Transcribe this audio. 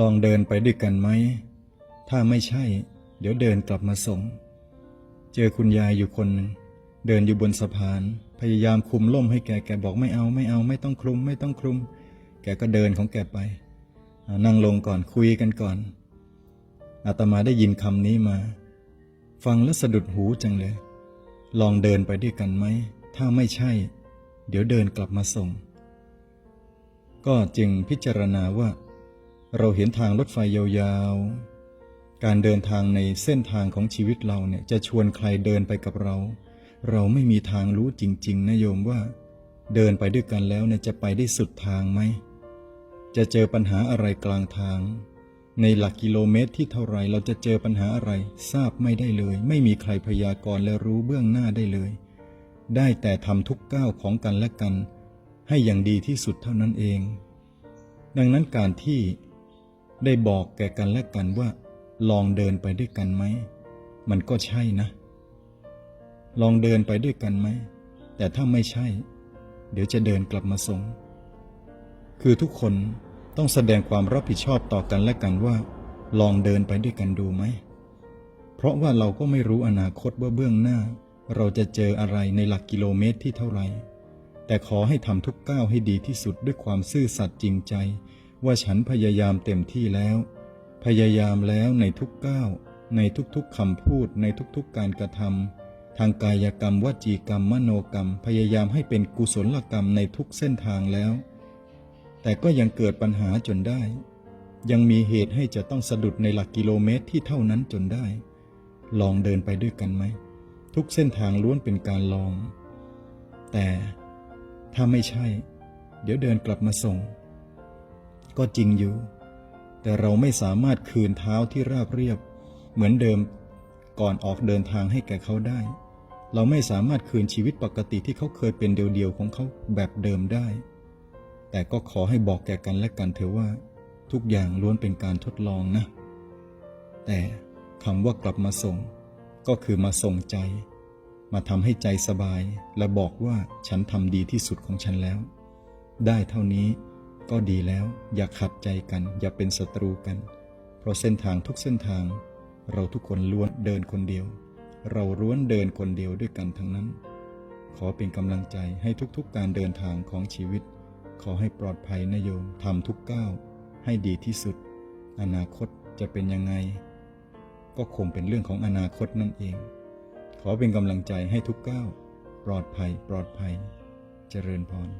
ลองเดินไปด้วยกันไหม ถ้าไม่ใช่ เดี๋ยวเดินกลับมาส่ง เจอคุณยายอยู่คนหนึ่ง เดินอยู่บนสะพาน พยายามคุมล่มให้แก แกบอกไม่เอาไม่เอาไม่ต้องคลุม ไม่ต้องคลุม แกก็เดินของแกไป นั่งลงก่อนคุยกันก่อน อาตมาได้ยินคำนี้มา ฟังแล้วสะดุดหูจังเลย ลองเดินไปด้วยกันไหม ถ้าไม่ใช่ เดี๋ยวเดินกลับมาส่ง ก็จึงพิจารณาว่า เราเห็นทางรถไฟยาวๆ การเดินทางในเส้นทางของชีวิตเราเนี่ยจะชวนใครเดินไปกับเรา เราไม่มีทางรู้จริง ๆนะโยมว่า เดินไปด้วยกันแล้วเนี่ยจะไปได้สุดทางไหม จะเจอปัญหาอะไรกลางทาง ในหลักกิโลเมตรที่เท่าไรเราจะเจอปัญหาอะไร ทราบไม่ได้เลย ไม่มีใครพยากรณ์และรู้เบื้องหน้าได้เลย ได้แต่ทำทุกก้าวของกันและกัน ให้อย่างดีที่สุดเท่านั้นเอง ดังนั้นการที่ ได้บอกแก่กันและกันว่า ลองเดินไปด้วยกันไหม มันก็ใช่นะ ลองเดินไปด้วยกันไหม แต่ถ้าไม่ใช่ เดี๋ยวจะเดินกลับมาส่งคือทุกคนต้องแสดงความรับผิดชอบต่อกันและกันว่า ลองเดินไปด้วยกันดูไหม เพราะว่าเราก็ไม่รู้อนาคตว่าเบื้องหน้า เราจะเจออะไรในหลักกิโลเมตรที่เท่าไหร่แต่ขอให้ทำทุกก้าวให้ดีที่สุดด้วยความซื่อสัตย์จริงใจ ว่าฉันพยายามเต็มที่แล้ว พยายามแล้วในทุกก้าวในทุกๆคำพูดในทุกๆการกระทำทางกายกรรมวจีกรรมมโนกรรม พยายามให้เป็นกุศลกรรมในทุกเส้นทางแล้ว แต่ก็ยังเกิดปัญหาจนได้ ยังมีเหตุให้จะต้องสะดุดในหลักกิโลเมตรที่เท่านั้นจนได้ ลองเดินไปด้วยกันไหม ทุกเส้นทางล้วนเป็นการลอง แต่ถ้าไม่ใช่ เดี๋ยวเดินกลับมาส่ง ก็จริงอยู่ แต่เราไม่สามารถคืนเท้าที่ราบเรียบ เหมือนเดิมก่อนออกเดินทางให้แก่เขาได้ เราไม่สามารถคืนชีวิตปกติที่เขาเคยเป็นเดียวๆของเขาแบบเดิมได้ แต่ก็ขอให้บอกแก่กันและกันเถอะว่า ทุกอย่างล้วนเป็นการทดลองนะ แต่คำว่ากลับมาส่ง ก็คือมาส่งใจ มาทำให้ใจสบาย และบอกว่าฉันทำดีที่สุดของฉันแล้ว ได้เท่านี้ ก็ดีแล้วอย่าขัดใจกัน อย่าเป็นศัตรูกัน เพราะเส้นทางทุกเส้นทาง เราทุกคนล้วนเดินคนเดียว เราล้วนเดินคนเดียวด้วยกันทั้งนั้น ขอเป็นกำลังใจให้ทุกๆการเดินทางของชีวิต ขอให้ปลอดภัยนะโยมทำทุกก้าวให้ดีที่สุด อนาคตจะเป็นยังไง ก็คงเป็นเรื่องของอนาคตนั่นเอง ขอเป็นกำลังใจให้ทุกก้าวปลอดภัยปลอดภัย เจริญพร